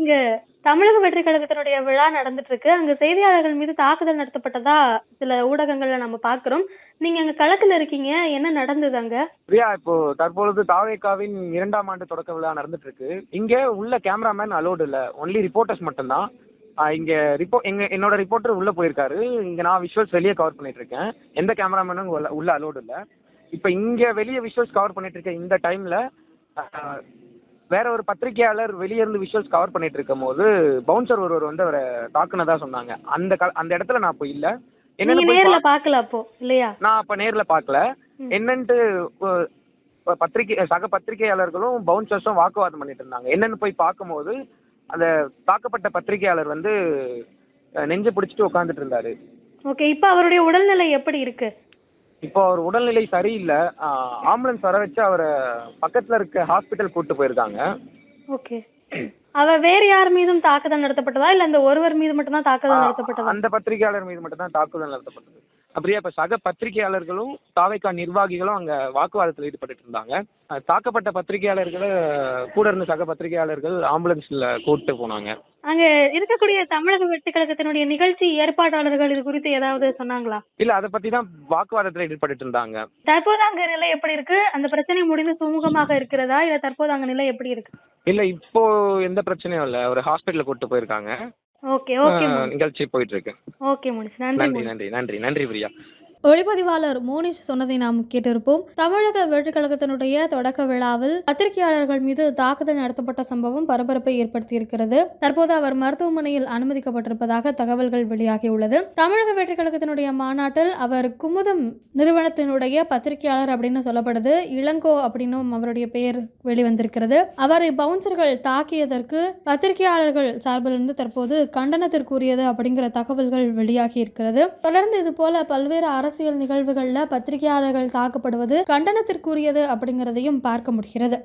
இங்க தமிழக வெற்றி கழகத்தினுடைய விழா நடந்துட்டு இருக்கு அங்க செய்தியாளர்கள் மீது தாக்குதல் நடத்தப்பட்டதா சில ஊடகங்கள்ல நம்ம பாக்குறோம் நீங்க அங்க களத்துல இருக்கீங்க. என்ன நடந்தது அங்க? பிரியா இப்போ தற்பொழுது தாவேகாவின் இரண்டாம் ஆண்டு தொடக்க விழா நடந்துட்டு இருக்கு இங்க உள்ள கேமராமேன் அலோடு இல்ல. ஒன்லி ரிப்போர்ட்டர்ஸ் மட்டும்தான். இங்க ரிப்போ எங்க என்னோட ரிப்போர்ட்டர் உள்ள போயிருக்காரு. இங்க நான் விஷுவல்ஸ் வெளியே கவர் பண்ணிட்டு இருக்கேன் எந்த கேமராமேனும் உள்ள அலோடு இல்ல. இப்போ இங்க வெளியே விஷுவல்ஸ் கவர் பண்ணிட்டு இருக்க இந்த டைம்ல வேற ஒரு பத்திரிகையாளர் வெளியே இருந்து விஷுவல்ஸ் கவர் பண்ணிட்டு இருக்கும் போது பவுன்சர் ஒருவர் வந்து அவரை தாக்குனதா சொன்னாங்க. அந்த அந்த இடத்துல நான் இப்போ இல்ல. என்னன்னு நேர்ல பாக்கல அப்போ இல்லையா? நான் அப்ப நேர்ல பார்க்கல. ம். என்னன்ட்டு பத்திரிகை சக பத்திரிகையாளர்களும் பவுன்சர்ஸும் வாக்குவாதம் பண்ணிட்டு இருந்தாங்க. என்னன்னு போய் பார்க்கும்போது அந்த தாக்கப்பட்ட பத்திரிகையாளர் வந்து நெஞ்சு பிடிச்சிட்டு உட்காந்துட்டு இருந்தாரு. ஓகே இப்ப அவருடைய உடல்நிலை எப்படி இருக்கு? இப்போ அவர் உடல்நிலை சரியில்லை. ஆம்புலன்ஸ் வர வச்சு அவரை பக்கத்துல இருக்க ஹாஸ்பிட்டல் கூட்டு போயிருக்காங்க. ஓகே. அவ வேற யார் மீதும் தாக்குதல் நடத்தப்பட்டதா? இல்ல அந்த ஒருவர் மீது மட்டும் தான் தாக்குதல் நடத்தப்பட்டதா? அந்த பத்திரிகையாளர் மீது மட்டும் தான் தாக்குதல் நடத்தப்பட்டது. அப்படியே இப்ப சக பத்திரிகையாளர்களும் தாவைக்கா நிர்வாகிகளும் அங்க வாக்குவாதத்தில் ஈடுபட்டு இருந்தாங்க. தாக்கப்பட்ட பத்திரிகையாளர்களை கூட இருந்த சக பத்திரிகையாளர்கள் ஆம்புலன்ஸ்ல கூட்டு போனாங்க. அங்க இருக்கக்கூடிய தமிழக வெற்றி கழகத்தினுடைய நிகழ்ச்சி ஏற்பாட்டாளர்கள் இது குறித்து ஏதாவது சொன்னாங்களா? இல்ல அதை பத்தி தான் வாக்குவாதத்தில் ஈடுபட்டு இருந்தாங்க. தற்போது அங்க நிலை எப்படி இருக்கு? அந்த பிரச்சனை முடிந்து சுமூகமாக இருக்கிறதா? இல்ல தற்போது அங்க நிலை எப்படி இருக்கு? இல்ல இப்போ எந்த பிரச்சனையும் இல்ல. ஒரு ஹாஸ்பிட்டல் கூட்டு போயிருக்காங்க. ஓகே ஓகே நிகழ்ச்சி போயிட்டு இருக்கு. ஓகே முனிஷ் நன்றி. நன்றி நன்றி நன்றி பிரியா. ஒளிப்பதிவாளர் மோனிஷ் சொன்னதை நாம் கேட்டிருப்போம். தமிழக வெற்றிக்கழகத்தினுடைய தொடக்க விழாவில் பத்திரிகையாளர்கள் மீது தாக்குதல் நடத்தப்பட்ட சம்பவம் பரபரப்பை ஏற்படுத்தியிருக்கிறது. தற்போது அவர் மருத்துவமனையில் அனுமதிக்கப்பட்டிருப்பதாக தகவல்கள் வெளியாகியுள்ளது. தமிழக வெற்றிக்கழகத்தினுடைய மாநாட்டில் அவர் குமுதம் நிறுவனத்தினுடைய பத்திரிகையாளர் அப்படின்னு சொல்லப்படுது. இளங்கோ அப்படின்னும் அவருடைய பெயர் வெளிவந்திருக்கிறது. அவரை பவுன்சர்கள் தாக்கியதற்கு பத்திரிகையாளர்கள் சார்பிலிருந்து தற்போது கண்டனத்திற்குரியது அப்படிங்கிற தகவல்கள் வெளியாகி இருக்கிறது தொடர்ந்து இது போல பல்வேறு அரசியல் நிகழ்வுகளில் பத்திரிகையாளர்கள் தாக்கப்படுவது கண்டனத்திற்குரியது அப்படிங்கிறதையும் பார்க்க முடிகிறது.